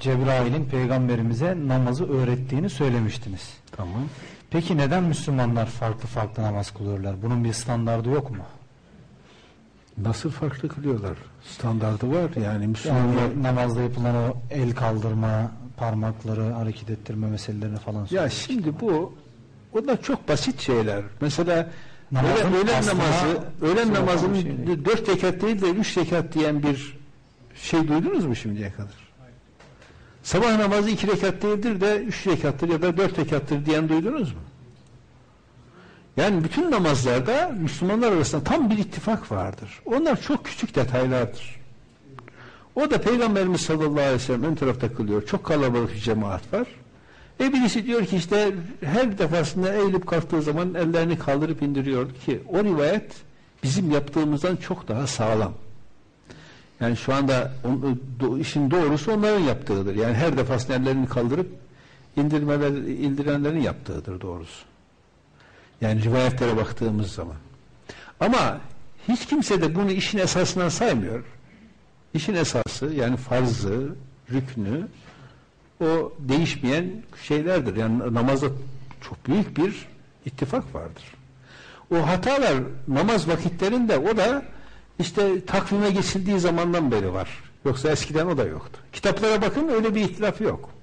Cebrail'in peygamberimize namazı öğrettiğini söylemiştiniz. Tamam. Peki neden Müslümanlar farklı farklı namaz kılıyorlar? Bunun bir standardı yok mu? Nasıl farklı kılıyorlar? Standardı var yani Müslümanlar. Yani namazda yapılan o el kaldırma, parmakları hareket ettirme meselelerini falan Ya şimdi bu o da çok basit şeyler. Mesela Namazın öğlen, namazı, öğlen namazının şey dört rekat değil de üç rekat diyen bir şey duydunuz mu şimdiye kadar? Sabah namazı iki rekat değildir de üç rekattır ya da dört rekattır diyen duydunuz mu? Yani bütün namazlarda Müslümanlar arasında tam bir ittifak vardır. Onlar çok küçük detaylardır. O da Peygamberimiz sallallahu aleyhi ve sellem ön tarafta kılıyor. Çok kalabalık bir cemaat var. E birisi diyor ki işte her defasında eğilip kalktığı zaman ellerini kaldırıp indiriyor ki o rivayet bizim yaptığımızdan çok daha sağlam. Yani şu anda on- do- işin doğrusu onların yaptığıdır. Yani her defasında ellerini kaldırıp indirmeler, indirenlerin yaptığıdır doğrusu. Yani rivayetlere baktığımız zaman. Ama hiç kimse de bunu işin esasından saymıyor. İşin esası yani farzı, rüknü o değişmeyen şeylerdir. Yani namazda çok büyük bir ittifak vardır. O hatalar namaz vakitlerinde o da işte takvime geçildiği zamandan beri var. Yoksa eskiden o da yoktu. Kitaplara bakın öyle bir ihtilaf yok.